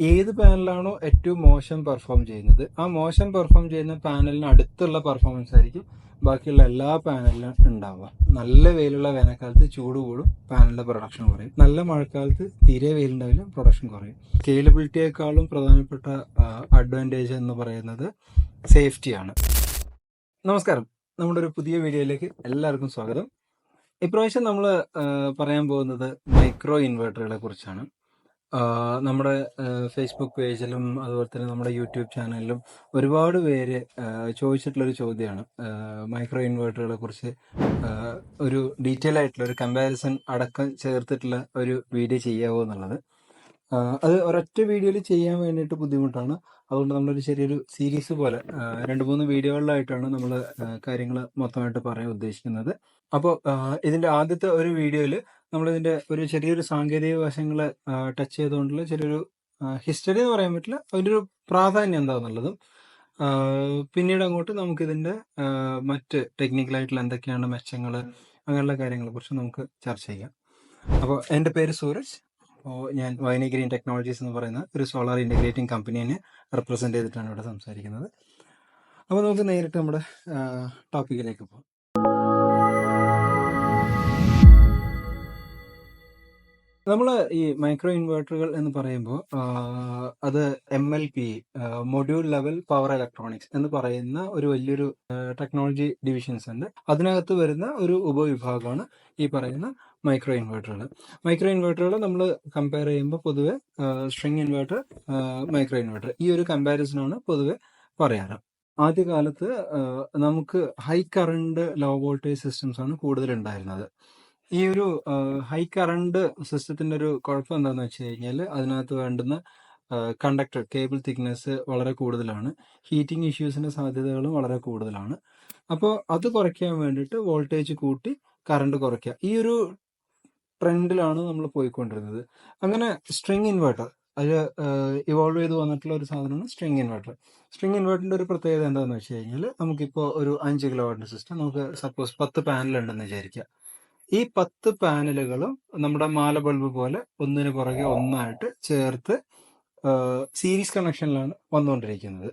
ഏത് പാനലാണോ ഏറ്റവും മോശം പെർഫോം ചെയ്യുന്നത്? ആ മോശം പെർഫോം ചെയ്യുന്ന പാനലിന് അടുത്തുള്ള പെർഫോമൻസ് ആയിരിക്കും ബാക്കിയുള്ള എല്ലാ പാനലിലും ഉണ്ടാവുക. നല്ല വെയിലുള്ള വേനൽക്കാലത്ത് ചൂട് കൂടും പാനലിന്റെ പ്രൊഡക്ഷൻ കുറയും. നല്ല മഴക്കാലത്ത് തീരെ വെയിലുണ്ടാവില്ല പ്രൊഡക്ഷൻ കുറയും. സ്കെയിലബിലിറ്റിയേക്കാളും പ്രധാനപ്പെട്ട അഡ്വാന്റേജ് എന്ന് പറയുന്നത് സേഫ്റ്റിയാണ് നമസ്കാരം. നമ്മുടെ ഒരു പുതിയ വീഡിയോയിലേക്ക് എല്ലാവർക്കും സ്വാഗതം. ഇപ്രാവശ്യം നമ്മൾ പറയാൻ പോകുന്നത് മൈക്രോ ഇൻവെർട്ടറുകളെ കുറിച്ചാണ്. നമ്മുടെ ഫേസ്ബുക്ക് പേജിലും അതുപോലെ തന്നെ നമ്മുടെ യൂട്യൂബ് ചാനലിലും ഒരുപാട് പേര് ചോദിച്ചിട്ടുള്ളൊരു ചോദ്യമാണ്. മൈക്രോ ഇൻവേർട്ടറുകളെ കുറിച്ച് ഒരു ഡീറ്റെയിൽ ആയിട്ടുള്ള ഒരു കമ്പാരിസൺ അടക്കം ചേർത്തിട്ടുള്ള ഒരു വീഡിയോ ചെയ്യാവോ എന്നുള്ളത്. അത് ഒരൊറ്റ വീഡിയോയിൽ ചെയ്യാൻ വേണ്ടിയിട്ട് ബുദ്ധിമുട്ടാണ്. അതുകൊണ്ട് നമ്മളൊരു ചെറിയൊരു സീരീസ് പോലെ രണ്ട് മൂന്ന് വീഡിയോകളിലായിട്ടാണ് നമ്മൾ കാര്യങ്ങൾ മൊത്തമായിട്ട് പറയാൻ ഉദ്ദേശിക്കുന്നത്. അപ്പോൾ ഇതിന്റെ ആദ്യത്തെ ഒരു വീഡിയോയിൽ നമ്മളിതിന്റെ ഒരു ചെറിയൊരു സാങ്കേതിക വശങ്ങൾ ടച്ച് ചെയ്തുകൊണ്ടുള്ള ചെറിയൊരു ഹിസ്റ്ററി എന്ന് പറയാൻ പറ്റില്ല. അതിന്റെ ഒരു പ്രാധാന്യം എന്താണെന്നുള്ളതും പിന്നീട് അങ്ങോട്ട് നമുക്കിതിന്റെ മറ്റ് ടെക്നിക്കലായിട്ടുള്ള എന്തൊക്കെയാണ് മെച്ചങ്ങൾ അങ്ങനെയുള്ള കാര്യങ്ങളെ കുറിച്ച് നമുക്ക് ചർച്ച ചെയ്യാം. അപ്പോൾ എന്റെ പേര് സൂരജ്. അപ്പോൾ ഞാൻ വൈനി ഗ്രീൻ ടെക്നോളജീസ് എന്ന് പറയുന്ന ഒരു സോളാർ ഇന്റഗ്രേറ്റിംഗ് കമ്പനീനെ റെപ്രസെന്റ് ചെയ്തിട്ടാണ് ഇവിടെ സംസാരിക്കുന്നത്. അപ്പോൾ നമുക്ക് നേരിട്ട് നമ്മുടെ ടോപ്പിക്കിലേക്ക് പോകാം. നമ്മൾ ഈ മൈക്രോ ഇൻവെർട്ടറുകൾ എന്ന് പറയുമ്പോൾ അത് M L P module level power electronics എന്ന് പറയുന്ന ഒരു വലിയൊരു ടെക്നോളജി ഡിവിഷൻസ് ഉണ്ട്. അതിനകത്ത് വരുന്ന ഒരു ഉപവിഭാഗമാണ് ഈ പറയുന്ന മൈക്രോ ഇൻവെർട്ടറുകൾ മൈക്രോ ഇൻവെർട്ടറുകൾ നമ്മൾ കമ്പയർ ചെയ്യുമ്പോൾ പൊതുവെ സ്ട്രിങ് ഇൻവെർട്ടർ മൈക്രോ ഇൻവെർട്ടർ ഈ ഒരു കമ്പാരിസനാണ് പൊതുവെ പറയാറ്. ആദ്യകാലത്ത് നമുക്ക് high current low voltage systems ആണ് കൂടുതൽ ഉണ്ടായിരുന്നത് ഈ ഒരു ഹൈ കറണ്ട് സിസ്റ്റത്തിന്റെ ഒരു കുഴപ്പം എന്താണെന്ന് വെച്ച് കഴിഞ്ഞാൽ അതിനകത്ത് വേണ്ടുന്ന കണ്ടക്ടർ കേബിൾ തിക്നെസ് വളരെ കൂടുതലാണ്. ഹീറ്റിംഗ് ഇഷ്യൂസിന്റെ സാധ്യതകളും വളരെ കൂടുതലാണ്. അപ്പോൾ അത് കുറയ്ക്കാൻ വേണ്ടിയിട്ട് വോൾട്ടേജ് കൂട്ടി കറണ്ട് കുറയ്ക്കുക ഈ ഒരു ട്രെൻഡിലാണ് നമ്മൾ പോയിക്കൊണ്ടിരുന്നത്. അങ്ങനെ സ്ട്രിങ് ഇൻവെർട്ടർ അത് ഇവോൾവ് ചെയ്ത് വന്നിട്ടുള്ള ഒരു സാധനമാണ് സ്ട്രിങ് ഇൻവെർട്ടർ. സ്ട്രിങ് ഇൻവെർട്ടറിന്റെ ഒരു പ്രത്യേകത എന്താണെന്ന് വെച്ച് കഴിഞ്ഞാൽ നമുക്കിപ്പോൾ ഒരു അഞ്ച് കിലോ വാട്ടിന്റെ സിസ്റ്റം നമുക്ക് സപ്പോസ് പത്ത് പാനൽ ഉണ്ടെന്ന് വിചാരിക്കുക ഈ പത്ത് പാനലുകളും നമ്മുടെ മാല ബൾബ് പോലെ ഒന്നിന് പുറകെ ഒന്നായിട്ട് ചേർത്ത് സീരീസ് കണക്ഷനിലാണ് വന്നുകൊണ്ടിരിക്കുന്നത്.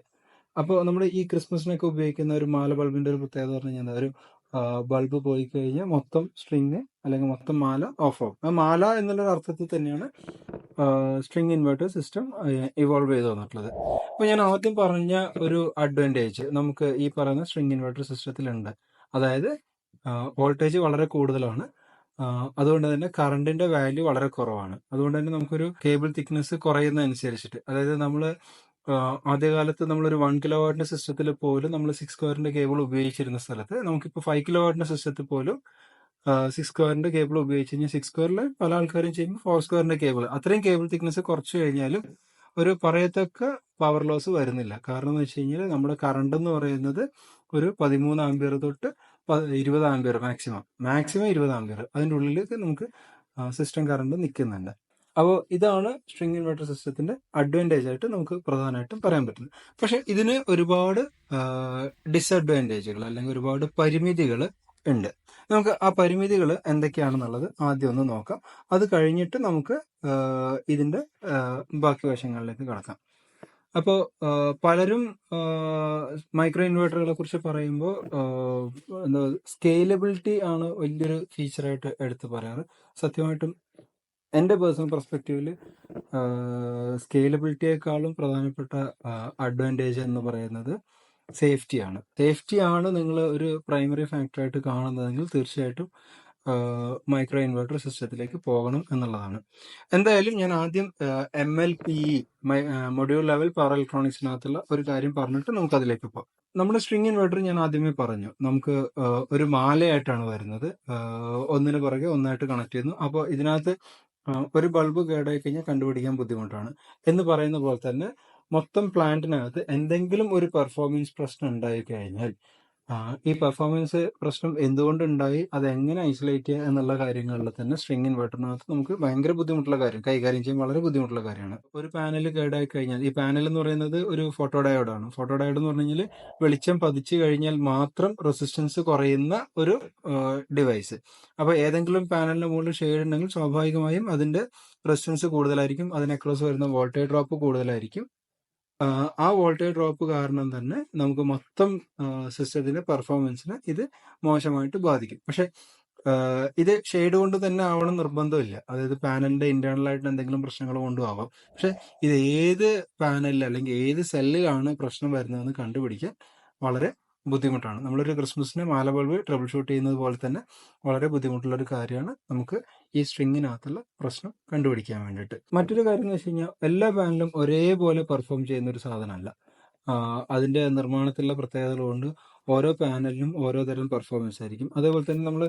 അപ്പോൾ നമ്മൾ ഈ ക്രിസ്മസിനൊക്കെ ഉപയോഗിക്കുന്ന ഒരു മാല ബൾബിന്റെ ഒരു പ്രത്യേകത പറഞ്ഞു കഴിഞ്ഞാൽ ഒരു ബൾബ് പോയി കഴിഞ്ഞാൽ മൊത്തം സ്ട്രിങ് അല്ലെങ്കിൽ മൊത്തം മാല ഓഫ് ആവും ആ മാല എന്നുള്ള അർത്ഥത്തിൽ തന്നെയാണ് സ്ട്രിങ് ഇൻവെർട്ടർ സിസ്റ്റം ഇവോൾവ് ചെയ്ത് വന്നിട്ടുള്ളത്. അപ്പോൾ ഞാൻ ആദ്യം പറഞ്ഞ ഒരു അഡ്വാന്റേജ് നമുക്ക് ഈ പറയുന്ന സ്ട്രിങ് ഇൻവെർട്ടർ സിസ്റ്റത്തിലുണ്ട്. അതായത് വോൾട്ടേജ് വളരെ കൂടുതലാണ്. അതുകൊണ്ട് തന്നെ കറണ്ടിന്റെ വാല്യൂ വളരെ കുറവാണ്. അതുകൊണ്ട് തന്നെ നമുക്കൊരു കേബിൾ തിക്നെസ് കുറയുന്നതനുസരിച്ചിട്ട് അതായത് നമ്മൾ ആദ്യകാലത്ത് നമ്മളൊരു വൺ കിലോ വാട്ടിന്റെ സിസ്റ്റത്തിൽ പോലും നമ്മൾ സിക്സ് സ്ക്വയറിന്റെ കേബിൾ ഉപയോഗിച്ചിരുന്ന സ്ഥലത്ത് നമുക്കിപ്പോൾ ഫൈവ് കിലോ വാട്ടിന്റെ സിസ്റ്റത്തിൽ പോലും സിക്സ് സ്ക്വയറിന്റെ കേബിൾ ഉപയോഗിച്ച് കഴിഞ്ഞാൽ സിക്സ് സ്ക്വയറിൽ പല ആൾക്കാരും ചെയ്യുമ്പോൾ ഫോർ സ്ക്വയറിന്റെ കേബിൾ അത്രയും കേബിൾ തിക്നെസ് കുറച്ച് കഴിഞ്ഞാലും ഒരു പറയത്തക്ക പവർ ലോസ് വരുന്നില്ല. കാരണം എന്ന് വെച്ച് കഴിഞ്ഞാൽ നമ്മുടെ കറണ്ട് എന്ന് പറയുന്നത് ഒരു പതിമൂന്ന് ആംബിയർ തൊട്ട് ഇരുപത് ആംബിയർ മാക്സിമം. മാക്സിമം ഇരുപത് ആംബിയർ അതിന്റെ ഉള്ളിലേക്ക് നമുക്ക് സിസ്റ്റം കറണ്ട് നിൽക്കുന്നുണ്ട്. അപ്പോൾ ഇതാണ് സ്ട്രിങ് ഇൻവെർട്ടർ സിസ്റ്റത്തിന്റെ അഡ്വാന്റേജ് ആയിട്ട് നമുക്ക് പ്രധാനമായിട്ടും പറയാൻ പറ്റുന്നത്. പക്ഷെ ഇതിന് ഒരുപാട് ഡിസഡ്വാന്റേജുകൾ അല്ലെങ്കിൽ ഒരുപാട് പരിമിതികൾ ഉണ്ട്. നമുക്ക് ആ പരിമിതികൾ എന്തൊക്കെയാണെന്നുള്ളത് ആദ്യം ഒന്ന് നോക്കാം. അത് കഴിഞ്ഞിട്ട് നമുക്ക് ഇതിന്റെ ബാക്കി വശങ്ങളിലേക്ക് കടക്കാം. അപ്പോൾ പലരും മൈക്രോ ഇൻവെർട്ടറുകളെ കുറിച്ച് പറയുമ്പോൾ എന്താ സ്കെയിലബിലിറ്റി ആണ് വലിയൊരു ഫീച്ചറായിട്ട് എടുത്തു പറയാറ്. സത്യമായിട്ടും എന്റെ പേഴ്സണൽ പെർസ്പെക്റ്റീവിൽ സ്കെയിലബിലിറ്റിയേക്കാളും പ്രധാനപ്പെട്ട അഡ്വാന്റേജ് എന്ന് പറയുന്നത് സേഫ്റ്റിയാണ്. സേഫ്റ്റിയാണ് നിങ്ങൾ ഒരു പ്രൈമറി ഫാക്ടറായിട്ട് കാണുന്നതെങ്കിൽ തീർച്ചയായിട്ടും മൈക്രോ ഇൻവെർട്ടർ സിസ്റ്റത്തിലേക്ക് പോകണം എന്നുള്ളതാണ്. എന്തായാലും ഞാൻ ആദ്യം M L P E module level power ഇലക്ട്രോണിക്സിനകത്തുള്ള ഒരു കാര്യം പറഞ്ഞിട്ട് നമുക്ക് അതിലേക്ക് പോകാം. നമ്മുടെ സ്ട്രിങ് ഇൻവെർട്ടർ ഞാൻ ആദ്യമേ പറഞ്ഞു. നമുക്ക് ഒരു മാലയായിട്ടാണ് വരുന്നത്. ഒന്നിന് പുറകെ ഒന്നായിട്ട് കണക്ട് ചെയ്യുന്നു. അപ്പോൾ ഇതിനകത്ത് ഒരു ബൾബ് കേടായി കഴിഞ്ഞാൽ കണ്ടുപിടിക്കാൻ ബുദ്ധിമുട്ടാണ്. എന്ന് പറയുന്ന പോലെ തന്നെ മൊത്തം പ്ലാന്റിനകത്ത് എന്തെങ്കിലും ഒരു പെർഫോമൻസ് പ്രശ്നം ഉണ്ടായി കഴിഞ്ഞാൽ ആ, ഈ പെർഫോമൻസ് പ്രശ്നം എന്തുകൊണ്ടുണ്ടായി? അത് എങ്ങനെ ഐസൊലേറ്റ് ചെയ്യുക എന്നുള്ള കാര്യങ്ങളിൽ തന്നെ സ്ട്രിങ് ഇൻവെർട്ടറിനകത്ത് നമുക്ക് ഭയങ്കര ബുദ്ധിമുട്ടുള്ള കാര്യം കൈകാര്യം ചെയ്യാൻ വളരെ ബുദ്ധിമുട്ടുള്ള കാര്യമാണ്. ഒരു പാനൽ കേടായി കഴിഞ്ഞാൽ ഈ പാനൽ എന്ന് പറയുന്നത് ഒരു ഫോട്ടോ ഡയോഡ് ആണ്. ഫോട്ടോ ഡയോഡ് എന്ന് പറഞ്ഞു കഴിഞ്ഞാൽ വെളിച്ചം പതിച്ചു കഴിഞ്ഞാൽ മാത്രം റെസിസ്റ്റൻസ് കുറയുന്ന ഒരു ഡിവൈസ് അപ്പോൾ ഏതെങ്കിലും പാനലിന് മുകളിൽ ഷെയ്ഡ് ഉണ്ടെങ്കിൽ സ്വാഭാവികമായും അതിന്റെ റെസിസ്റ്റൻസ് കൂടുതലായിരിക്കും. അതിനെ അക്രോസ് വരുന്ന വോൾട്ടേജ് ഡ്രോപ്പ് കൂടുതലായിരിക്കും. ആ, വോൾട്ടേജ് ഡ്രോപ്പ് കാരണം തന്നെ നമുക്ക് മൊത്തം സിസ്റ്റത്തിന്റെ പെർഫോമൻസിനെ ഇത് മോശമായിട്ട് ബാധിക്കും. പക്ഷെ ഇത് ഷെയ്ഡ് കൊണ്ട് തന്നെ ആവണം നിർബന്ധമില്ല. അതായത് പാനലിന്റെ ഇന്റേണൽ ആയിട്ട് എന്തെങ്കിലും പ്രശ്നങ്ങൾ കൊണ്ടും ആവാം പക്ഷെ ഇത് ഏത് പാനലിൽ അല്ലെങ്കിൽ ഏത് സെല്ലിലാണ് പ്രശ്നം വരുന്നതെന്ന് കണ്ടുപിടിക്കാൻ വളരെ ബുദ്ധിമുട്ടാണ്. നമ്മളൊരു ക്രിസ്മസിന് മാല ബൾബ് ട്രബിൾ ഷൂട്ട് ചെയ്യുന്നത് പോലെ തന്നെ വളരെ ബുദ്ധിമുട്ടുള്ള ഒരു കാര്യമാണ് നമുക്ക് ഈ സ്ട്രിങ്ങിനകത്തുള്ള പ്രശ്നം കണ്ടുപിടിക്കാൻ വേണ്ടിയിട്ട്. മറ്റൊരു കാര്യം എന്ന് വെച്ച് കഴിഞ്ഞാൽ എല്ലാ പാനലും ഒരേപോലെ പെർഫോം ചെയ്യുന്ന ഒരു സാധനമല്ല അതിന്റെ നിർമ്മാണത്തിലുള്ള പ്രത്യേകതകൾ കൊണ്ട് ഓരോ പാനലിനും ഓരോ തരം പെർഫോമൻസ് ആയിരിക്കും അതേപോലെ തന്നെ നമ്മൾ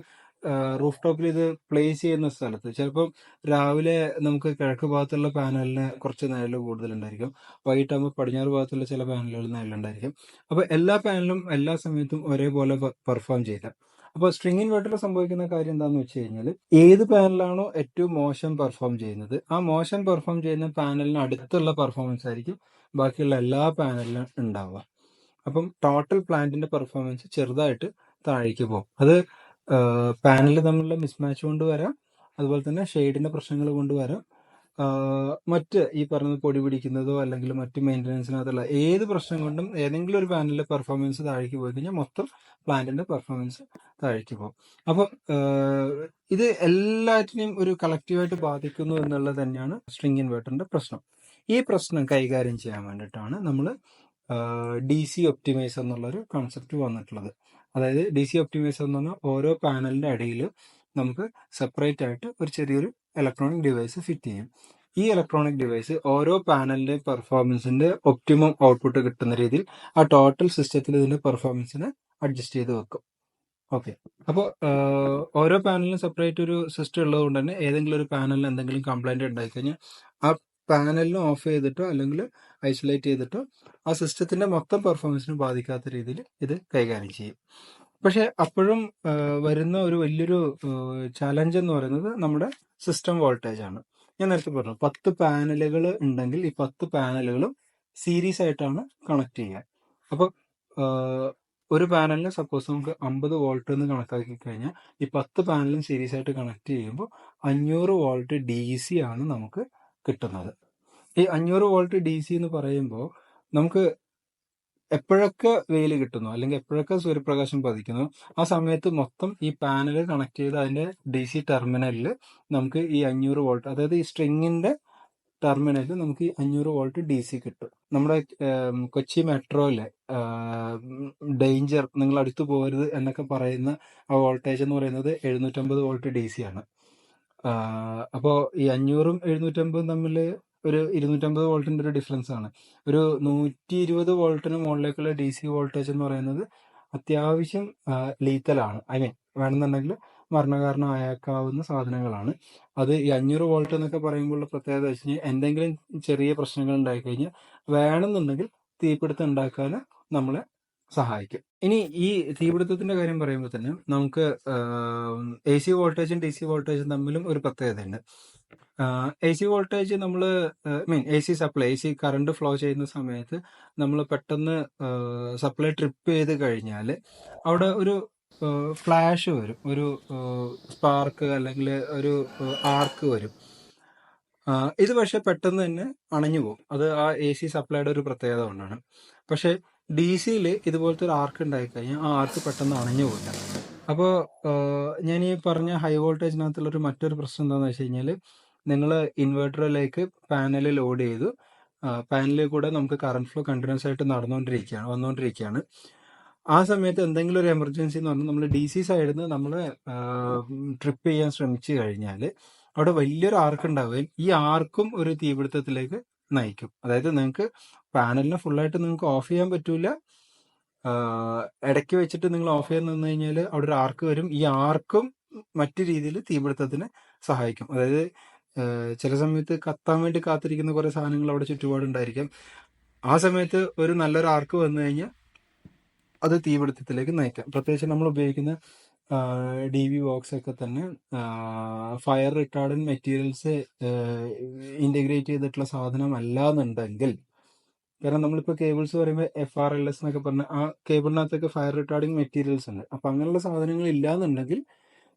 റൂഫ് ടോപ്പിൽ ഇത് പ്ലേസ് ചെയ്യുന്ന സ്ഥലത്ത്. ചിലപ്പം രാവിലെ നമുക്ക് കിഴക്ക് ഭാഗത്തുള്ള പാനലിന് കുറച്ച് നിഴൽ കൂടുതലുണ്ടായിരിക്കും. വൈകിട്ടാകുമ്പോൾ പടിഞ്ഞാറ് ഭാഗത്തുള്ള ചില പാനലുകൾ നിഴലുണ്ടായിരിക്കും അപ്പോൾ എല്ലാ പാനലും എല്ലാ സമയത്തും ഒരേപോലെ പെർഫോം ചെയ്യില്ല അപ്പോൾ സ്ട്രിങ് ഇൻവെർട്ടറിൽ സംഭവിക്കുന്ന കാര്യം എന്താണെന്ന് വെച്ച് കഴിഞ്ഞാൽ ഏത് പാനലാണോ ഏറ്റവും മോശം പെർഫോം ചെയ്യുന്നത് ആ മോശം പെർഫോം ചെയ്യുന്ന പാനലിന് അടുത്തുള്ള പെർഫോമൻസ് ആയിരിക്കും ബാക്കിയുള്ള എല്ലാ പാനലിനും ഉണ്ടാവുക. അപ്പം ടോട്ടൽ പ്ലാന്റിന്റെ പെർഫോമൻസ് ചെറുതായിട്ട് താഴേക്ക് പോകും. അത് പാനൽ തമ്മിലുള്ള മിസ്മാച്ച് കൊണ്ട് വരാം. അതുപോലെ തന്നെ ഷെയ്ഡിന്റെ പ്രശ്നങ്ങൾ കൊണ്ട് വരാം. മറ്റ് ഈ പറഞ്ഞ പൊടി പിടിക്കുന്നതോ അല്ലെങ്കിൽ മറ്റ് മെയിന്റനൻസിനകത്തുള്ള ഏത് പ്രശ്നം കൊണ്ടും ഏതെങ്കിലും ഒരു പാനലിന്റെ പെർഫോമൻസ് താഴേക്ക് പോയി കഴിഞ്ഞാൽ മൊത്തം പ്ലാന്റിന്റെ പെർഫോമൻസ് താഴേക്ക് പോകും. അപ്പം ഇത് എല്ലാറ്റിനെയും ഒരു കളക്റ്റീവായിട്ട് ബാധിക്കുന്നു എന്നുള്ളത് തന്നെയാണ് സ്ട്രിങ് ഇൻവേർട്ടറിന്റെ പ്രശ്നം. ഈ പ്രശ്നം കൈകാര്യം ചെയ്യാൻ വേണ്ടിയിട്ടാണ് നമ്മൾ ഡി സി ഒപ്റ്റിമൈസ് എന്നുള്ളൊരു കോൺസെപ്റ്റ് വന്നിട്ടുള്ളത്. അതായത് ഡി സി ഒപ്റ്റിമൈസർ എന്ന് പറഞ്ഞാൽ ഓരോ പാനലിന്റെ അടിയിൽ നമുക്ക് സെപ്പറേറ്റ് ആയിട്ട് ഒരു ചെറിയൊരു ഇലക്ട്രോണിക് ഡിവൈസ് ഫിറ്റ് ചെയ്യും. ഈ ഇലക്ട്രോണിക് ഡിവൈസ് ഓരോ പാനലിന്റെ പെർഫോമൻസിന്റെ ഒപ്റ്റിമം ഔട്ട്പുട്ട് കിട്ടുന്ന രീതിയിൽ ആ ടോട്ടൽ സിസ്റ്റത്തിൽ ഇതിന്റെ പെർഫോമൻസിനെ അഡ്ജസ്റ്റ് ചെയ്ത് വെക്കും. ഓക്കെ അപ്പോൾ ഓരോ പാനലിനും സെപ്പറേറ്റ് ഒരു സിസ്റ്റം ഉള്ളത് കൊണ്ട് തന്നെ ഏതെങ്കിലും ഒരു പാനലിന് എന്തെങ്കിലും കംപ്ലൈന്റ് ഉണ്ടായിക്കഴിഞ്ഞാൽ ആ പാനലിന് ഓഫ് ചെയ്തിട്ടോ അല്ലെങ്കിൽ ഐസൊലേറ്റ് ചെയ്തിട്ടോ ആ സിസ്റ്റത്തിന്റെ മൊത്തം പെർഫോമൻസിനെ ബാധിക്കാത്ത രീതിയിൽ ഇത് കൈകാര്യം ചെയ്യും. പക്ഷെ അപ്പോഴും വരുന്ന ഒരു വലിയൊരു ചലഞ്ച് എന്ന് പറയുന്നത് നമ്മുടെ സിസ്റ്റം വോൾട്ടേജ് ആണ്. ഞാൻ നേരത്തെ പറഞ്ഞു പത്ത് പാനലുകൾ ഉണ്ടെങ്കിൽ ഈ പത്ത് പാനലുകളും സീരീസ് ആയിട്ടാണ് കണക്ട് ചെയ്യുക. അപ്പോൾ ഒരു പാനലിന് സപ്പോസ് നമുക്ക് അമ്പത് വോൾട്ട് എന്ന് കണക്കാക്കി കഴിഞ്ഞാൽ ഈ പത്ത് പാനലും സീരീസ് ആയിട്ട് കണക്ട് ചെയ്യുമ്പോൾ അഞ്ഞൂറ് വോൾട്ട് ഡി സി ആണ് നമുക്ക് കിട്ടുന്നത്. ഈ അഞ്ഞൂറ് വോൾട്ട് ഡി സി എന്ന് പറയുമ്പോൾ നമുക്ക് എപ്പോഴൊക്കെ വെയിൽ കിട്ടുന്നു അല്ലെങ്കിൽ എപ്പോഴൊക്കെ സൂര്യപ്രകാശം പതിക്കുന്നു ആ സമയത്ത് മൊത്തം ഈ പാനൽ കണക്ട് ചെയ്ത് അതിന്റെ ഡി സി ടെർമിനലിൽ നമുക്ക് ഈ അഞ്ഞൂറ് വോൾട്ട് അതായത് ഈ സ്ട്രിങ്ങിന്റെ ടെർമിനലിൽ നമുക്ക് ഈ അഞ്ഞൂറ് വോൾട്ട് ഡി സി കിട്ടും. നമ്മുടെ കൊച്ചി മെട്രോയിലെ ഡേഞ്ചർ നിങ്ങൾ അടുത്തു പോകരുത് എന്നൊക്കെ പറയുന്ന ആ വോൾട്ടേജ് എന്ന് പറയുന്നത് എഴുന്നൂറ്റമ്പത് വോൾട്ട് ഡി സി ആണ്. അപ്പോൾ ഈ അഞ്ഞൂറും എഴുന്നൂറ്റമ്പതും തമ്മിൽ ഒരു ഇരുന്നൂറ്റമ്പത് വോൾട്ടിന്റെ ഒരു ഡിഫറൻസ് ആണ് ഒരു നൂറ്റി ഇരുപത് വോൾട്ടിന് മുകളിലേക്കുള്ള ഡി സി വോൾട്ടേജ് എന്ന് പറയുന്നത് അത്യാവശ്യം ലീത്തലാണ് ഐ മീൻ വേണമെന്നുണ്ടെങ്കിൽ മരണകാരണമായേക്കാവുന്ന സാധനങ്ങളാണ്. അത് ഈ അഞ്ഞൂറ് വോൾട്ട് എന്നൊക്കെ പറയുമ്പോൾ പ്രത്യേകത വെച്ച് കഴിഞ്ഞാൽ എന്തെങ്കിലും ചെറിയ പ്രശ്നങ്ങൾ ഉണ്ടായിക്കഴിഞ്ഞാൽ വേണമെന്നുണ്ടെങ്കിൽ തീപിടുത്തം ഉണ്ടാക്കാൻ നമ്മളെ സഹായിക്കും. ഇനി ഈ തീപിടുത്തത്തിന്റെ കാര്യം പറയുമ്പോൾ തന്നെ നമുക്ക് എ സി വോൾട്ടേജും ഡി സി വോൾട്ടേജും തമ്മിലും ഒരു പ്രത്യേകതയുണ്ട്. എ സി വോൾട്ടേജ് നമ്മൾ mean A C supply A C current flow ചെയ്യുന്ന സമയത്ത് നമ്മൾ പെട്ടെന്ന് സപ്ലൈ ട്രിപ്പ് ചെയ്ത് കഴിഞ്ഞാൽ അവിടെ ഒരു ഫ്ലാഷ് വരും. ഒരു സ്പാർക്ക് അല്ലെങ്കിൽ ഒരു ആർക്ക് വരും. ഇത് പക്ഷെ പെട്ടെന്ന് തന്നെ അണഞ്ഞു പോകും. അത് ആ എ സി സപ്ലൈയുടെ ഒരു പ്രത്യേകത കൊണ്ടാണ്. പക്ഷെ ഡി സിയിൽ ഇതുപോലത്തെ ഒരു ആർക്ക് ഉണ്ടായി കഴിഞ്ഞാൽ ആ ആർക്ക് പെട്ടെന്ന് അണഞ്ഞു പോകില്ല അപ്പോൾ ഞാൻ ഈ പറഞ്ഞ ഹൈ വോൾട്ടേജിനകത്തുള്ള ഒരു മറ്റൊരു പ്രശ്നം എന്താണെന്ന് വെച്ച് കഴിഞ്ഞാൽ നിങ്ങൾ ഇൻവെർട്ടറിലേക്ക് പാനൽ ലോഡ് ചെയ്തു. പാനലിൽ കൂടെ നമുക്ക് കറണ്ട് ഫ്ലോ കണ്ടിന്യൂസ് ആയിട്ട് നടന്നുകൊണ്ടിരിക്കുകയാണ് വന്നുകൊണ്ടിരിക്കുകയാണ് ആ സമയത്ത് എന്തെങ്കിലും ഒരു എമർജൻസി എന്ന് പറഞ്ഞാൽ നമ്മൾ ഡി സി സൈഡിൽ നിന്ന് നമ്മൾ ട്രിപ്പ് ചെയ്യാൻ ശ്രമിച്ചു കഴിഞ്ഞാൽ അവിടെ വലിയൊരു ആർക്ക് ഉണ്ടാവുകയും ഈ ആർക്കും ഒരു തീപിടുത്തത്തിലേക്ക് നയിക്കും. അതായത് നിങ്ങൾക്ക് പാനലിനെ ഫുള്ളായിട്ട് നിങ്ങൾക്ക് ഓഫ് ചെയ്യാൻ പറ്റൂല. ഇടയ്ക്ക് വെച്ചിട്ട് നിങ്ങൾ ഓഫ് ചെയ്യാൻ നിന്ന് കഴിഞ്ഞാൽ അവിടെ ഒരു ആർക്ക് വരും. ഈ ആർക്കും മറ്റു രീതിയിൽ തീപിടുത്തത്തിന് സഹായിക്കും. അതായത് ചില സമയത്ത് കത്താൻ വേണ്ടി കാത്തിരിക്കുന്ന കുറെ സാധനങ്ങൾ അവിടെ ചുറ്റുപാടുണ്ടായിരിക്കും. ആ സമയത്ത് ഒരു നല്ലൊരു ആർക്ക് വന്നു കഴിഞ്ഞാൽ അത് തീപിടുത്തത്തിലേക്ക് നയിക്കാം. പ്രത്യേകിച്ച് നമ്മൾ ഉപയോഗിക്കുന്ന ഡി വി ബോക്സ് ഒക്കെ തന്നെ ഫയർ റിട്ടാർഡൻ മെറ്റീരിയൽസ് ഇന്റഗ്രേറ്റ് ചെയ്തിട്ടുള്ള സാധനം അല്ല എന്നുണ്ടെങ്കിൽ കാരണം നമ്മളിപ്പോൾ കേബിൾസ് പറയുമ്പോൾ എഫ് ആർ എൽ എസ് എന്നൊക്കെ പറഞ്ഞ ആ കേബിളിനകത്തൊക്കെ ഫയർ റിട്ടാർഡിങ് മെറ്റീരിയൽസ് ഉണ്ട്. അപ്പം അങ്ങനെയുള്ള സാധനങ്ങൾ ഇല്ലാന്നുണ്ടെങ്കിൽ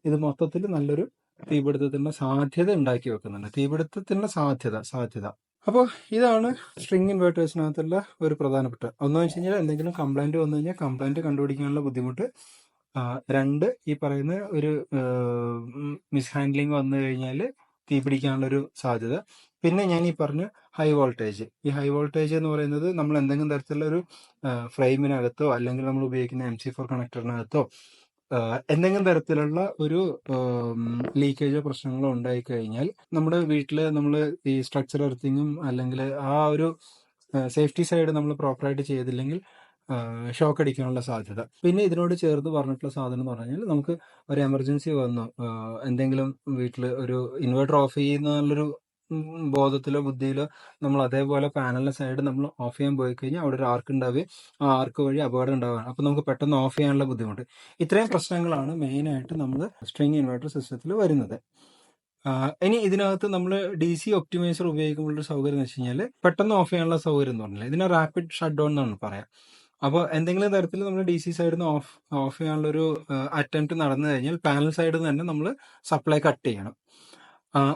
ഇത് മൊത്തത്തിൽ നല്ലൊരു തീപിടുത്തത്തിന്റെ സാധ്യത ഉണ്ടാക്കി വെക്കുന്നുണ്ട്. തീപിടുത്തത്തിന്റെ സാധ്യത സാധ്യത. അപ്പോൾ ഇതാണ് സ്ട്രിങ് ഇൻവേർട്ടേഴ്സിനകത്തുള്ള ഒരു പ്രധാനപ്പെട്ട ഒന്ന് വെച്ച് കഴിഞ്ഞാൽ എന്തെങ്കിലും കംപ്ലൈന്റ് വന്നു കഴിഞ്ഞാൽ കംപ്ലൈന്റ് കണ്ടുപിടിക്കാനുള്ള ബുദ്ധിമുട്ട് രണ്ട് ഈ പറയുന്ന ഒരു മിസ്ഹാൻഡ്ലിങ് വന്നു കഴിഞ്ഞാൽ തീപിടിക്കാനുള്ളൊരു പിടിക്കാനുള്ളൊരു സാധ്യത. പിന്നെ ഞാൻ ഈ പറഞ്ഞ ഹൈ വോൾട്ടേജ് ഈ ഹൈ വോൾട്ടേജ് എന്ന് പറയുന്നത് നമ്മൾ എന്തെങ്കിലും തരത്തിലുള്ള ഒരു ഫ്രെയിമിനകത്തോ അല്ലെങ്കിൽ നമ്മൾ ഉപയോഗിക്കുന്ന എം സി ഫോർ കണക്ടറിനകത്തോ എന്തെങ്കിലും തരത്തിലുള്ള ഒരു ലീക്കേജോ പ്രശ്നങ്ങളോ ഉണ്ടായി കഴിഞ്ഞാൽ നമ്മുടെ വീട്ടിൽ നമ്മൾ ഈ സ്ട്രക്ചർ എർത്തിങ്ങും അല്ലെങ്കിൽ ആ ഒരു സേഫ്റ്റി സൈഡ് നമ്മൾ പ്രോപ്പറായിട്ട് ചെയ്തില്ലെങ്കിൽ ഷോക്ക് അടിക്കാനുള്ള സാധ്യത. പിന്നെ ഇതിനോട് ചേർന്ന് പറഞ്ഞിട്ടുള്ള സാധനം എന്ന് പറഞ്ഞാൽ നമുക്ക് ഒരു എമർജൻസി വന്നു. എന്തെങ്കിലും വീട്ടിൽ ഒരു ഇൻവെർട്ടർ ഓഫ് ചെയ്യുന്നുള്ളൊരു ബോധത്തിലോ ബുദ്ധിയിലോ നമ്മൾ അതേപോലെ പാനലിന്റെ സൈഡ് നമ്മൾ ഓഫ് ചെയ്യാൻ പോയി കഴിഞ്ഞാൽ അവിടെ ഒരു ആർക്ക് ഉണ്ടാവുകയും ആ ആർക്ക് വഴി അപകടം ഉണ്ടാവുകയാണ്. അപ്പോൾ നമുക്ക് പെട്ടെന്ന് ഓഫ് ചെയ്യാനുള്ള ബുദ്ധിമുട്ട്. ഇത്രയും പ്രശ്നങ്ങളാണ് മെയിനായിട്ട് നമ്മൾ സ്ട്രിങ് ഇൻവെർട്ടർ സിസ്റ്റത്തിൽ വരുന്നത്. ഇനി ഇതിനകത്ത് നമ്മൾ ഡി സി ഒപ്റ്റിമൈസർ ഉപയോഗിക്കുമ്പോൾ സൗകര്യം എന്ന് വെച്ച് കഴിഞ്ഞാൽ പെട്ടെന്ന് ഓഫ് ചെയ്യാനുള്ള സൗകര്യം എന്ന് പറഞ്ഞില്ല? ഇതിനെ റാപ്പിഡ് ഷട്ട് ഡൗൺ എന്നാണ് പറയാം. അപ്പോൾ എന്തെങ്കിലും തരത്തിൽ നമ്മൾ ഡി സി സൈഡിൽ നിന്ന് ഓഫ് ഓഫ് ചെയ്യാനുള്ള ഒരു അറ്റംപ്റ്റ് നടന്നു കഴിഞ്ഞാൽ പാനൽ സൈഡിൽ നിന്ന് തന്നെ നമ്മൾ സപ്ലൈ കട്ട് ചെയ്യണം.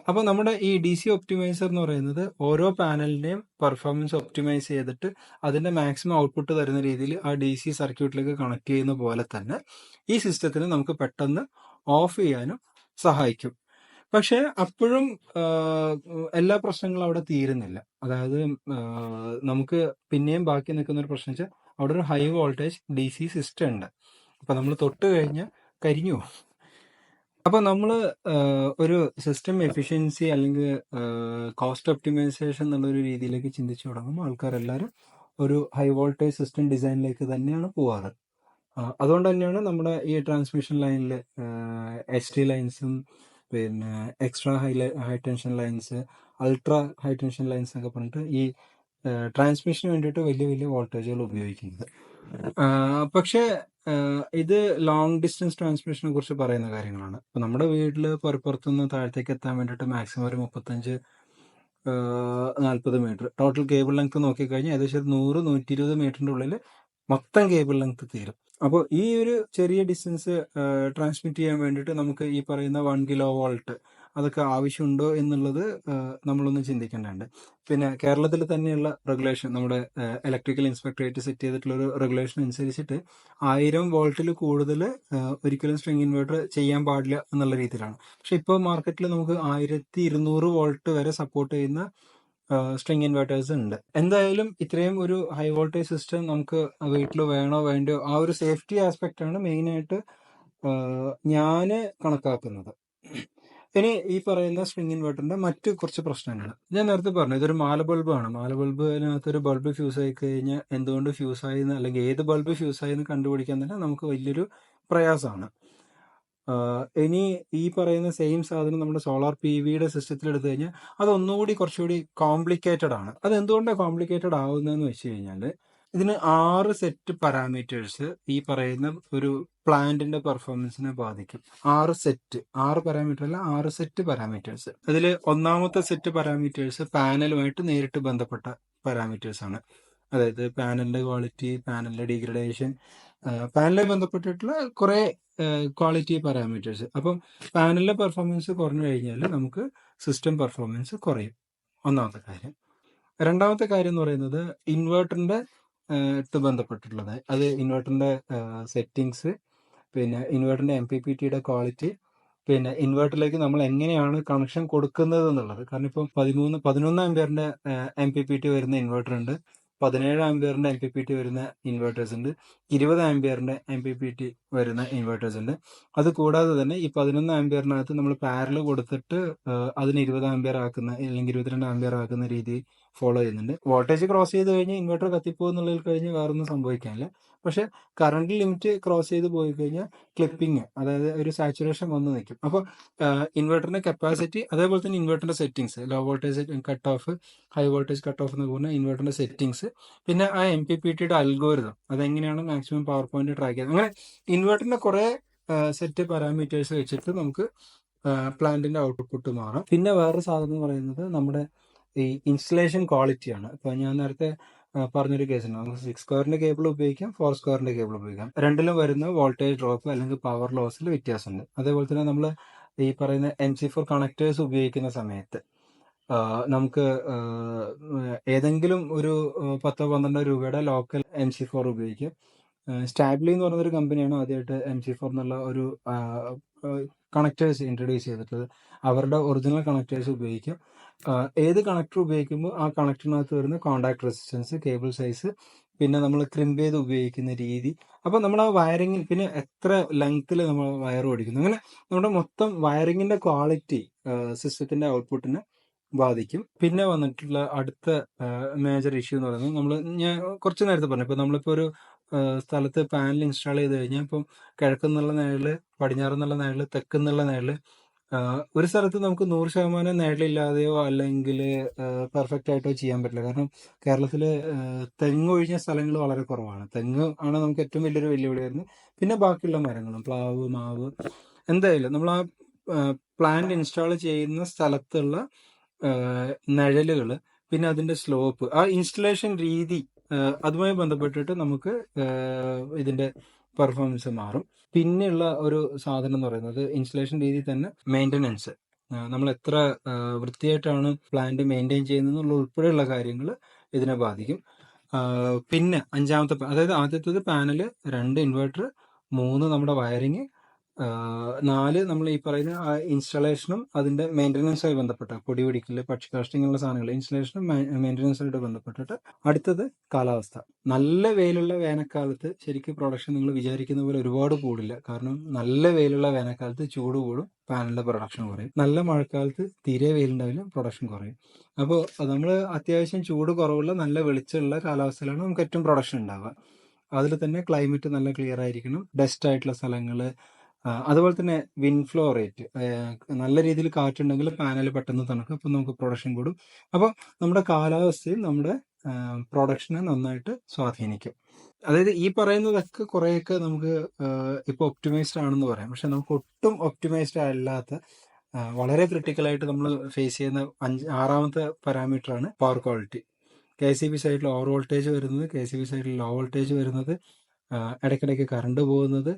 അപ്പോൾ നമ്മുടെ ഈ ഡി സി ഒപ്റ്റിമൈസർ എന്ന് പറയുന്നത് ഓരോ പാനലിന്റെയും പെർഫോമൻസ് ഒപ്റ്റിമൈസ് ചെയ്തിട്ട് അതിന്റെ മാക്സിമം ഔട്ട്പുട്ട് തരുന്ന രീതിയിൽ ആ ഡി സി സർക്യൂട്ടിലേക്ക് കണക്ട് ചെയ്യുന്ന പോലെ തന്നെ ഈ സിസ്റ്റത്തിന് നമുക്ക് പെട്ടെന്ന് ഓഫ് ചെയ്യാനും സഹായിക്കും. പക്ഷേ അപ്പോഴും എല്ലാ പ്രശ്നങ്ങളും അവിടെ തീരുന്നില്ല. അതായത് നമുക്ക് പിന്നെയും ബാക്കി നിൽക്കുന്ന ഒരു പ്രശ്നം വെച്ചാൽ അവിടെ ഒരു high voltage D C system ഉണ്ട്. അപ്പൊ നമ്മൾ തൊട്ട് കഴിഞ്ഞാൽ കരിഞ്ഞു അപ്പൊ നമ്മൾ ഒരു സിസ്റ്റം എഫിഷ്യൻസി അല്ലെങ്കിൽ കോസ്റ്റ് ഒപ്റ്റിമൈസേഷൻ എന്നുള്ളൊരു രീതിയിലേക്ക് ചിന്തിച്ചു തുടങ്ങുമ്പോൾ ആൾക്കാരെല്ലാവരും ഒരു ഹൈ വോൾട്ടേജ് സിസ്റ്റം ഡിസൈനിലേക്ക് തന്നെയാണ് പോവാറ്. അതുകൊണ്ട് തന്നെയാണ് നമ്മുടെ ഈ ട്രാൻസ്മിഷൻ ലൈനിൽ എച്ച് ടി ലൈൻസും പിന്നെ extra high high tension lines ultra high tension lines എന്നൊക്കെ പറഞ്ഞിട്ട് ഈ ട്രാൻസ്മിഷന് വേണ്ടിയിട്ട് വലിയ വലിയ വോൾട്ടേജുകൾ ഉപയോഗിക്കുന്നത്. പക്ഷേ ഇത് ലോങ് ഡിസ്റ്റൻസ് ട്രാൻസ്മിഷനെ കുറിച്ച് പറയുന്ന കാര്യങ്ങളാണ്. ഇപ്പൊ നമ്മുടെ വീട്ടിൽ പുറത്തുനിന്ന് താഴത്തേക്ക് എത്താൻ വേണ്ടിയിട്ട് മാക്സിമം ഒരു മുപ്പത്തഞ്ച് നാൽപ്പത് മീറ്റർ ടോട്ടൽ കേബിൾ ലെങ്ത് നോക്കിക്കഴിഞ്ഞാൽ ഏകദേശം നൂറ് നൂറ്റി ഇരുപത് മീറ്ററിന്റെ ഉള്ളിൽ മൊത്തം കേബിൾ ലെങ്ത് തീരും. അപ്പോൾ ഈ ഒരു ചെറിയ ഡിസ്റ്റൻസ് ട്രാൻസ്മിറ്റ് ചെയ്യാൻ വേണ്ടിയിട്ട് നമുക്ക് ഈ പറയുന്ന വൺ കിലോ വോൾട്ട് അതൊക്കെ ആവശ്യമുണ്ടോ എന്നുള്ളത് നമ്മളൊന്ന് ചിന്തിക്കേണ്ടതുണ്ട്. പിന്നെ കേരളത്തിൽ തന്നെയുള്ള റെഗുലേഷൻ നമ്മുടെ ഇലക്ട്രിക്കൽ ഇൻസ്പെക്ടറേറ്റ് സെറ്റ് ചെയ്തിട്ടുള്ള ഒരു റെഗുലേഷൻ അനുസരിച്ചിട്ട് ആയിരം വോൾട്ടിൽ കൂടുതൽ ഒരിക്കലും സ്ട്രിങ് ഇൻവേർട്ടർ ചെയ്യാൻ പാടില്ല എന്നുള്ള രീതിയിലാണ്. പക്ഷെ ഇപ്പോൾ മാർക്കറ്റിൽ നമുക്ക് ആയിരത്തി ഇരുന്നൂറ് വോൾട്ട് വരെ സപ്പോർട്ട് ചെയ്യുന്ന സ്ട്രിങ് ഇൻവേർട്ടേഴ്സ് ഉണ്ട്. എന്തായാലും ഇത്രയും ഒരു ഹൈ വോൾട്ടേജ് സിസ്റ്റം നമുക്ക് വീട്ടിൽ വേണോ വേണ്ടോ ആ ഒരു സേഫ്റ്റി ആസ്പെക്റ്റ് ആണ് മെയിനായിട്ട് ഞാൻ കണക്കാക്കുന്നത്. ഇനി ഈ പറയുന്ന സ്ട്രിങ് ഇൻവെർട്ടറിന്റെ മറ്റു കുറച്ച് പ്രശ്നങ്ങൾ ഞാൻ നേരത്തെ പറഞ്ഞു ഇതൊരു മാല ആണ്. മാല ബൾബിനകത്ത് ഒരു ബൾബ് ഫ്യൂസ് ആയി കഴിഞ്ഞാൽ എന്തുകൊണ്ട് ഫ്യൂസ് ആയി അല്ലെങ്കിൽ ഏത് ബൾബ് ഫ്യൂസ് ആയി എന്ന് കണ്ടുപിടിക്കാൻ തന്നെ നമുക്ക് വലിയൊരു പ്രയാസമാണ്. ഇനി ഈ പറയുന്ന സെയിം സാധനം നമ്മുടെ സോളാർ പി വിയുടെ സിസ്റ്റത്തിൽ എടുത്തു കഴിഞ്ഞാൽ അത് ഒന്നുകൂടി കുറച്ചുകൂടി കോംപ്ലിക്കേറ്റഡ് ആണ്. അത് എന്തുകൊണ്ടാണ് കോംപ്ലിക്കേറ്റഡ് ആവുന്നതെന്ന് വെച്ച് കഴിഞ്ഞാൽ ഇതിന് ആറ് സെറ്റ് പാരാമീറ്റേഴ്സ് ഈ പറയുന്ന ഒരു പ്ലാന്റിന്റെ പെർഫോമൻസിനെ ബാധിക്കും. ആറ് സെറ്റ് ആറ് പാരാമീറ്റർ അല്ല ആറ് സെറ്റ് പാരാമീറ്റേഴ്സ് അതിൽ ഒന്നാമത്തെ സെറ്റ് പാരാമീറ്റേഴ്സ് പാനലുമായിട്ട് നേരിട്ട് ബന്ധപ്പെട്ട പാരാമീറ്റേഴ്സ് ആണ്. അതായത് പാനലിന്റെ ക്വാളിറ്റി പാനലിന്റെ ഡീഗ്രഡേഷൻ പാനലുമായി ബന്ധപ്പെട്ടിട്ടുള്ള കുറെ ക്വാളിറ്റി പാരാമീറ്റേഴ്സ് അപ്പം പാനലിന്റെ പെർഫോമൻസ് കുറഞ്ഞു കഴിഞ്ഞാൽ നമുക്ക് സിസ്റ്റം പെർഫോമൻസ് കുറയും. ഒന്നാമത്തെ കാര്യം. രണ്ടാമത്തെ കാര്യം എന്ന് പറയുന്നത് ഇൻവേർട്ടറിന്റെ ട്ട് ബന്ധപ്പെട്ടിട്ടുള്ളത്. അത് ഇൻവെർട്ടറിന്റെ സെറ്റിങ്സ് പിന്നെ ഇൻവെർട്ടറിന്റെ എം പി പി ടിയുടെ ക്വാളിറ്റി പിന്നെ ഇൻവെർട്ടറിലേക്ക് നമ്മൾ എങ്ങനെയാണ് കണക്ഷൻ കൊടുക്കുന്നത് എന്നുള്ളത്. കാരണം ഇപ്പം പതിമൂന്ന് പതിനൊന്ന് ആംബിയറിന്റെ എം പി പി ടി വരുന്ന ഇൻവെർട്ടർ ഉണ്ട് പതിനേഴ് ആംബിയറിന്റെ എം പി പി ടി വരുന്ന ഇൻവെർട്ടേഴ്സ് ഉണ്ട് ഇരുപത് ആംബിയറിന്റെ എം പി പി ടി വരുന്ന ഇൻവെർട്ടേഴ്സ് ഉണ്ട് അത് കൂടാതെ തന്നെ ഈ പതിനൊന്ന് ആംബിയറിനകത്ത് നമ്മൾ പാരൽ കൊടുത്തിട്ട് അതിന് ഇരുപത് ആംബിയർ ആക്കുന്ന അല്ലെങ്കിൽ ഇരുപത്തിരണ്ട് ആംബിയർ ആക്കുന്ന രീതി ഫോളോ ചെയ്യുന്നുണ്ട്. വോൾട്ടേജ് ക്രോസ് ചെയ്ത് കഴിഞ്ഞാൽ ഇൻവെർട്ടർ കത്തിപ്പോകുന്നുള്ളതിൽ കഴിഞ്ഞ് വേറൊന്നും സംഭവിക്കാനില്ല. പക്ഷെ കറണ്ട് ലിമിറ്റ് ക്രോസ് ചെയ്ത് പോയി കഴിഞ്ഞാൽ ക്ലിപ്പിംഗ് അതായത് ഒരു സാച്ചുറേഷൻ വന്ന് നിൽക്കും. അപ്പോൾ ഇൻവെർട്ടറിന്റെ കപ്പാസിറ്റി അതേപോലെ തന്നെ ഇൻവെർട്ടറിന്റെ settings low voltage cut off high voltage cut off എന്ന് പറഞ്ഞാൽ ഇൻവെർട്ടറിന്റെ സെറ്റിങ്സ് പിന്നെ ആ എം പി പി ടിയുടെ അൽഗോരിതം അതെങ്ങനെയാണ് മാക്സിമം പവർ പോയിന്റ് ട്രാക്ക് ചെയ്യുന്നത്? അങ്ങനെ ഇൻവെർട്ടറിന്റെ കുറേ സെറ്റ് പാരാമീറ്റേഴ്സ് വെച്ചിട്ട് നമുക്ക് പ്ലാന്റിന്റെ ഔട്ട്പുട്ട് മാറാം. പിന്നെ വേറൊരു സാധനം പറയുന്നത് നമ്മുടെ ഈ ഇൻസ്റ്റലേഷൻ ക്വാളിറ്റിയാണ് ഇപ്പൊ ഞാൻ നേരത്തെ പറഞ്ഞൊരു കേസുണ്ട് നമുക്ക് സിക്സ് സ്ക്വയറിന്റെ കേബിൾ ഉപയോഗിക്കാം ഫോർ സ്ക്വയറിന്റെ കേബിൾ ഉപയോഗിക്കാം. രണ്ടിലും വരുന്ന വോൾട്ടേജ് ഡ്രോപ്പ് അല്ലെങ്കിൽ പവർ ലോസിൽ വ്യത്യാസമുണ്ട്. അതേപോലെ തന്നെ നമ്മൾ ഈ പറയുന്ന എം സി ഫോർ കണക്ടേഴ്സ് ഉപയോഗിക്കുന്ന സമയത്ത് നമുക്ക് ഏതെങ്കിലും ഒരു പത്തോ പന്ത്രണ്ടോ രൂപയുടെ ലോക്കൽ എം സി ഫോർ ഉപയോഗിക്കാം. സ്റ്റാബ്ലി എന്ന് പറയുന്ന ഒരു കമ്പനിയാണ് ആദ്യമായിട്ട് എം സി ഫോർ എന്നുള്ള ഒരു കണക്ടേഴ്സ് ഇൻട്രൊഡ്യൂസ് ചെയ്തിട്ടുള്ളത്. അവരുടെ ഒറിജിനൽ കണക്ടേഴ്സ് ഉപയോഗിക്കാം. ഏത് കണക്ടർ ഉപയോഗിക്കുമ്പോൾ ആ കണക്ടറിനകത്ത് വരുന്ന കോണ്ടാക്ട് റെസിസ്റ്റൻസ് കേബിൾ സൈസ് പിന്നെ നമ്മൾ ക്രിമ്പ് ചെയ്ത് ഉപയോഗിക്കുന്ന രീതി. അപ്പോൾ നമ്മൾ ആ വയറിങ്ങിൽ പിന്നെ എത്ര ലെങ്ത്തിൽ നമ്മൾ വയർ ഓടിക്കുന്നു. അങ്ങനെ നമ്മുടെ മൊത്തം വയറിങ്ങിന്റെ ക്വാളിറ്റി സിസ്റ്റത്തിന്റെ ഔട്ട്പുട്ടിനെ ബാധിക്കും. പിന്നെ വന്നിട്ടുള്ള അടുത്ത മേജർ ഇഷ്യൂ എന്ന് പറയുന്നത് നമ്മൾ ഞാൻ കുറച്ച് നേരത്തെ പറഞ്ഞു. ഇപ്പോൾ നമ്മളിപ്പോൾ ഒരു സ്ഥലത്ത് പാനൽ ഇൻസ്റ്റാൾ ചെയ്ത് കഴിഞ്ഞാൽ ഇപ്പം കിഴക്കുന്നുള്ള നേരിൽ പടിഞ്ഞാറെന്നുള്ള നേരിൽ തെക്കുന്നുള്ള നേരിൽ ഒരു സ്ഥലത്ത് നമുക്ക് നൂറ് ശതമാനം നിഴലില്ലാതെയോ അല്ലെങ്കിൽ പെർഫെക്റ്റ് ആയിട്ടോ ചെയ്യാൻ പറ്റില്ല. കാരണം കേരളത്തിൽ തെങ്ങ് ഒഴിഞ്ഞ സ്ഥലങ്ങൾ വളരെ കുറവാണ്. തെങ്ങ് ആണ് നമുക്ക് ഏറ്റവും വലിയൊരു വെല്ലുവിളി വരുന്നത്. പിന്നെ ബാക്കിയുള്ള മരങ്ങളും പ്ലാവ് മാവ് എന്തായാലും നമ്മൾ ആ പ്ലാന്റ് ഇൻസ്റ്റാൾ ചെയ്യുന്ന സ്ഥലത്തുള്ള നിഴലുകൾ പിന്നെ അതിന്റെ സ്ലോപ്പ് ആ ഇൻസ്റ്റലേഷൻ രീതി അതുമായി ബന്ധപ്പെട്ടിട്ട് നമുക്ക് ഇതിന്റെ പെർഫോമൻസ് മാറും. പിന്നെയുള്ള ഒരു സാധനം എന്ന് പറയുന്നത് ഇൻസ്റ്റലേഷൻ രീതി തന്നെ മെയിന്റനൻസ്. നമ്മൾ എത്ര വൃത്തിയായിട്ടാണ് പ്ലാന്റ് മെയിന്റെയിൻ ചെയ്യുന്നത് ഉൾപ്പെടെയുള്ള കാര്യങ്ങൾ ഇതിനെ ബാധിക്കും. പിന്നെ അഞ്ചാമത്തെ അതായത് ആദ്യത്തേത് പാനൽ രണ്ട് ഇൻവെർട്ടർ മൂന്ന് നമ്മുടെ വയറിങ് നാല് നമ്മൾ ഈ പറയുന്ന ഇൻസ്റ്റലേഷനും അതിന്റെ മെയിന്റനൻസുമായി ബന്ധപ്പെട്ട പൊടി പിടിക്കൽ പക്ഷി കാഷ്ടിങ്ങുള്ള സാധനങ്ങൾ ഇൻസ്റ്റലേഷനും മെയിന്റനൻസുമായിട്ട് ബന്ധപ്പെട്ടിട്ട് അടുത്തത് കാലാവസ്ഥ. നല്ല വെയിലുള്ള വേനൽക്കാലത്ത് ശരിക്കും പ്രൊഡക്ഷൻ നിങ്ങൾ വിചാരിക്കുന്ന പോലെ ഒരുപാട് കൂടില്ല. കാരണം നല്ല വെയിലുള്ള വേനൽക്കാലത്ത് ചൂട് കൂടും പാനലിന്റെ പ്രൊഡക്ഷൻ കുറയും. നല്ല മഴക്കാലത്ത് തീരെ വെയിലുണ്ടാവില്ല പ്രൊഡക്ഷൻ കുറയും. അപ്പോൾ നമ്മൾ അത്യാവശ്യം ചൂട് കുറവുള്ള നല്ല വെളിച്ചമുള്ള കാലാവസ്ഥയിലാണ് നമുക്ക് ഏറ്റവും പ്രൊഡക്ഷൻ ഉണ്ടാവുക. അതിൽ തന്നെ ക്ലൈമറ്റ് നല്ല ക്ലിയർ ആയിരിക്കണം. ഡസ്റ്റ് ആയിട്ടുള്ള സ്ഥലങ്ങൾ അതുപോലെ തന്നെ വിൻഫ്ലോ ഫ്ലോ റേറ്റ് നല്ല രീതിയിൽ കാറ്റുണ്ടെങ്കിൽ പാനൽ പെട്ടെന്ന് തണുക്കും. അപ്പം നമുക്ക് പ്രൊഡക്ഷൻ കൂടും. അപ്പോൾ നമ്മുടെ കാലാവസ്ഥയിൽ നമ്മുടെ പ്രൊഡക്ഷനെ നന്നായിട്ട് സ്വാധീനിക്കും. അതായത് ഈ പറയുന്നതൊക്കെ കുറേയൊക്കെ നമുക്ക് ഇപ്പോൾ ഒപ്റ്റിമൈസ്ഡ് ആണെന്ന് പറയാം. പക്ഷെ നമുക്ക് ഒട്ടും ഒപ്റ്റിമൈസ്ഡ് അല്ലാത്ത വളരെ ക്രിട്ടിക്കൽ ആയിട്ട് നമ്മൾ ഫേസ് ചെയ്യുന്ന അഞ്ച് ആറാമത്തെ പാരാമീറ്റർ ആണ് power quality K C B സൈഡിൽ ഓവർ വോൾട്ടേജ് വരുന്നത് കെ സി ബി സൈഡിൽ ലോ വോൾട്ടേജ് വരുന്നത് ഇടയ്ക്കിടയ്ക്ക് കറണ്ട് പോകുന്നത്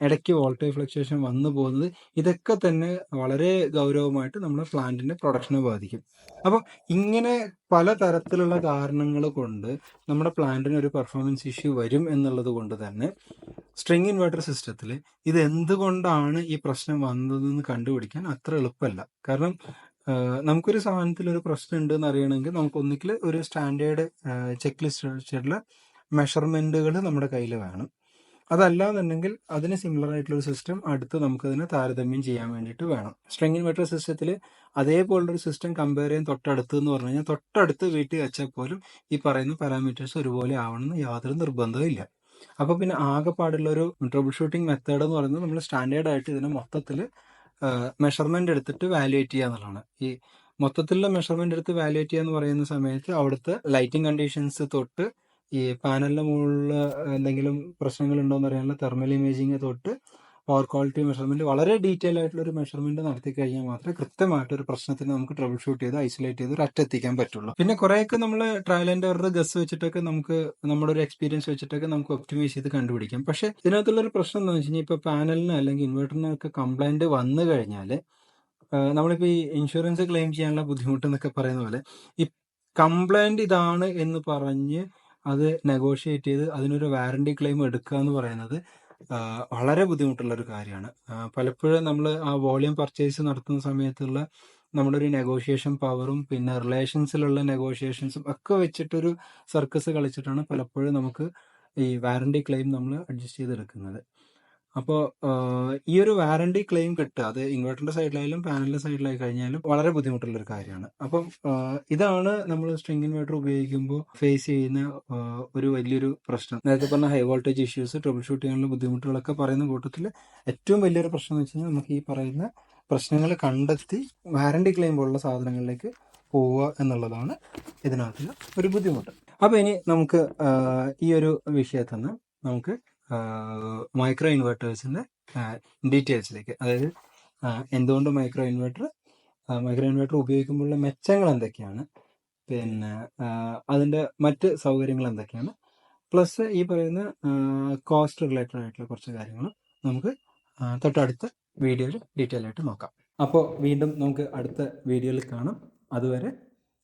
ഇടയ്ക്ക് വോൾട്ടേജ് ഫ്ലക്ച്വേഷൻ വന്നു പോകുന്നത് ഇതൊക്കെ തന്നെ വളരെ ഗൗരവമായിട്ട് നമ്മുടെ പ്ലാന്റിന്റെ പ്രൊഡക്ഷനെ ബാധിക്കും. അപ്പം ഇങ്ങനെ പല തരത്തിലുള്ള കാരണങ്ങൾ കൊണ്ട് നമ്മുടെ പ്ലാന്റിന് ഒരു പെർഫോമൻസ് ഇഷ്യൂ വരും എന്നുള്ളത് കൊണ്ട് തന്നെ സ്ട്രിങ് ഇൻവെർട്ടർ സിസ്റ്റത്തിൽ ഇത് എന്തുകൊണ്ടാണ് ഈ പ്രശ്നം വന്നതെന്ന് കണ്ടുപിടിക്കാൻ അത്ര എളുപ്പമല്ല. കാരണം നമുക്കൊരു സാധനത്തിൽ ഒരു പ്രശ്നം ഉണ്ട് എന്ന് അറിയണമെങ്കിൽ നമുക്ക് ഒന്നിക്കൽ ഒരു സ്റ്റാൻഡേർഡ് ചെക്ക് ലിസ്റ്റ് മെഷർമെന്റുകൾ നമ്മുടെ കയ്യിൽ വേണം. അതല്ലാന്നുണ്ടെങ്കിൽ അതിന് സിമിലർ ആയിട്ടുള്ള ഒരു സിസ്റ്റം അടുത്ത് നമുക്ക് അതിനെ താരതമ്യം ചെയ്യാൻ വേണ്ടിയിട്ട് വേണം. സ്ട്രെങ് ഇൻവെർട്ടർ സിസ്റ്റത്തിൽ അതേപോലുള്ളൊരു സിസ്റ്റം കമ്പയർ ചെയ്യാൻ തൊട്ടടുത്ത് എന്ന് പറഞ്ഞു കഴിഞ്ഞാൽ തൊട്ടടുത്ത് വീട്ടിൽ വെച്ചാൽ പോലും ഈ പറയുന്ന പാരാമീറ്റേഴ്സ് ഒരുപോലെ ആവണമെന്ന് യാതൊരു നിർബന്ധവും ഇല്ല. അപ്പോൾ പിന്നെ ആകെപ്പാടുള്ള ഒരു ട്രബിൾ ഷൂട്ടിംഗ് മെത്തേഡ് എന്ന് പറയുന്നത് നമ്മൾ സ്റ്റാൻഡേർഡ് ആയിട്ട് ഇതിനെ മൊത്തത്തിൽ മെഷർമെന്റ് എടുത്തിട്ട് വാലുവേറ്റ് ചെയ്യുക എന്നുള്ളതാണ്. ഈ മൊത്തത്തിലുള്ള മെഷർമെന്റ് എടുത്ത് വാലുവേറ്റ് ചെയ്യുക എന്ന് പറയുന്ന സമയത്ത് അവിടുത്തെ ലൈറ്റിംഗ് കണ്ടീഷൻസ് തൊട്ട് ഈ പാനലിന്റെ മുകളിൽ എന്തെങ്കിലും പ്രശ്നങ്ങൾ ഉണ്ടോ എന്ന് അറിയാനുള്ള തെർമൽ ഇമേജിങ് തൊട്ട് പവർ ക്വാളിറ്റി മെഷർമെന്റ് വളരെ ഡീറ്റെയിൽ ആയിട്ടുള്ള ഒരു മെഷർമെന്റ് നടത്തി കഴിഞ്ഞാൽ മാത്രമേ കൃത്യമായിട്ട് ഒരു പ്രശ്നത്തിന് നമുക്ക് ട്രബിൾ ഷൂട്ട് ചെയ്ത് ഐസൊലേറ്റ് ചെയ്ത് ഒരു അറ്റെത്തിക്കാൻ പറ്റുള്ളൂ. പിന്നെ കുറെയൊക്കെ നമ്മൾ ട്രയൽ ആൻഡ് എറർ ഗസ് വെച്ചിട്ടൊക്കെ നമുക്ക് നമ്മുടെ ഒരു എക്സ്പീരിയൻസ് വെച്ചിട്ടൊക്കെ നമുക്ക് ഒപ്റ്റിമൈസ് ചെയ്ത് കണ്ടുപിടിക്കാം. പക്ഷെ ഇതിനകത്തുള്ള ഒരു പ്രശ്നം എന്താണെന്ന് വെച്ച് കഴിഞ്ഞാൽ ഇപ്പൊ പാനലിന് അല്ലെങ്കിൽ ഇൻവെർട്ടറിനൊക്കെ കംപ്ലൈന്റ് വന്നു കഴിഞ്ഞാൽ നമ്മളിപ്പോ ഈ ഇൻഷുറൻസ് ക്ലെയിം ചെയ്യാനുള്ള ബുദ്ധിമുട്ട് എന്നൊക്കെ പറയുന്ന പോലെ ഈ കംപ്ലൈന്റ് ഇതാണ് എന്ന് പറഞ്ഞ് അത് നെഗോഷിയേറ്റ് ചെയ്ത് അതിനൊരു വാറണ്ടി ക്ലെയിം എടുക്കുക എന്ന് പറയുന്നത് വളരെ ബുദ്ധിമുട്ടുള്ള ഒരു കാര്യമാണ് പലപ്പോഴും നമ്മൾ ആ വോളിയം പർച്ചേസ് നടത്തുന്ന സമയത്തുള്ള നമ്മുടെ ഒരു നെഗോഷിയേഷൻ പവറും പിന്നെ റിലേഷൻസിലുള്ള നെഗോഷിയേഷൻസും ഒക്കെ വെച്ചിട്ടൊരു സർക്കസ് കളിച്ചിട്ടാണ് പലപ്പോഴും നമുക്ക് ഈ വാറണ്ടി ക്ലെയിം നമ്മൾ അഡ്ജസ്റ്റ് ചെയ്തെടുക്കുന്നത്. അപ്പോൾ ഈ ഒരു വാറണ്ടി ക്ലെയിം കിട്ടുക അത് ഇൻവെർട്ടറിന്റെ സൈഡിലായാലും പാനലിന്റെ സൈഡിലായി കഴിഞ്ഞാലും വളരെ ബുദ്ധിമുട്ടുള്ള ഒരു കാര്യമാണ്. അപ്പം ഇതാണ് നമ്മൾ സ്ട്രിംഗ് ഇൻവെർട്ടർ ഉപയോഗിക്കുമ്പോൾ ഫേസ് ചെയ്യുന്ന ഒരു വലിയൊരു പ്രശ്നം. നേരത്തെ പറഞ്ഞ high voltage issues troubleshoot ചെയ്യാനുള്ള ബുദ്ധിമുട്ടുകളൊക്കെ പറയുന്ന കൂട്ടത്തിൽ ഏറ്റവും വലിയൊരു പ്രശ്നം എന്ന് വെച്ച് കഴിഞ്ഞാൽ നമുക്ക് ഈ പറയുന്ന പ്രശ്നങ്ങൾ കണ്ടെത്തി വാറണ്ടി ക്ലെയിം പോലുള്ള സാധനങ്ങളിലേക്ക് പോവുക എന്നുള്ളതാണ് ഇതിനകത്തുള്ള ഒരു ബുദ്ധിമുട്ട്. അപ്പോൾ ഇനി നമുക്ക് ഈ ഒരു വിഷയത്തിൽ നിന്ന് നമുക്ക് മൈക്രോ ഇൻവെർട്ടേഴ്സിന്റെ ഡീറ്റെയിൽസിലേക്ക് അതായത് എന്തുകൊണ്ട് മൈക്രോ ഇൻവെർട്ടർ മൈക്രോ ഇൻവെർട്ടർ ഉപയോഗിക്കുമ്പോഴുള്ള മെച്ചങ്ങൾ എന്തൊക്കെയാണ്? പിന്നെ അതിന്റെ മറ്റ് സൗകര്യങ്ങൾ എന്തൊക്കെയാണ്? പ്ലസ് ഈ പറയുന്ന കോസ്റ്റ് റിലേറ്റഡ് ആയിട്ടുള്ള കുറച്ച് കാര്യങ്ങൾ നമുക്ക് തൊട്ടടുത്ത വീഡിയോയിൽ ഡീറ്റെയിൽ ആയിട്ട് നോക്കാം. അപ്പോൾ വീണ്ടും നമുക്ക് അടുത്ത വീഡിയോയിൽ കാണാം. അതുവരെ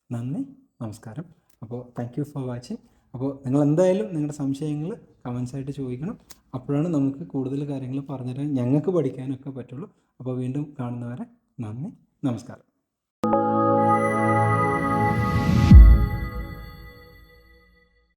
നന്ദി നമസ്കാരം. അപ്പോൾ താങ്ക് യു ഫോർ വാച്ചിങ് അപ്പോൾ നിങ്ങൾ എന്തായാലും നിങ്ങളുടെ സംശയങ്ങൾ കമൻസ് ആയിട്ട് ചോദിക്കണം. അപ്പോഴാണ് നമുക്ക് കൂടുതൽ കാര്യങ്ങൾ പറഞ്ഞുതരാൻ ഞങ്ങൾക്ക് പഠിക്കാനൊക്കെ പറ്റുള്ളൂ. അപ്പോൾ വീണ്ടും കാണുന്നവരെ നന്ദി. നമസ്കാരം.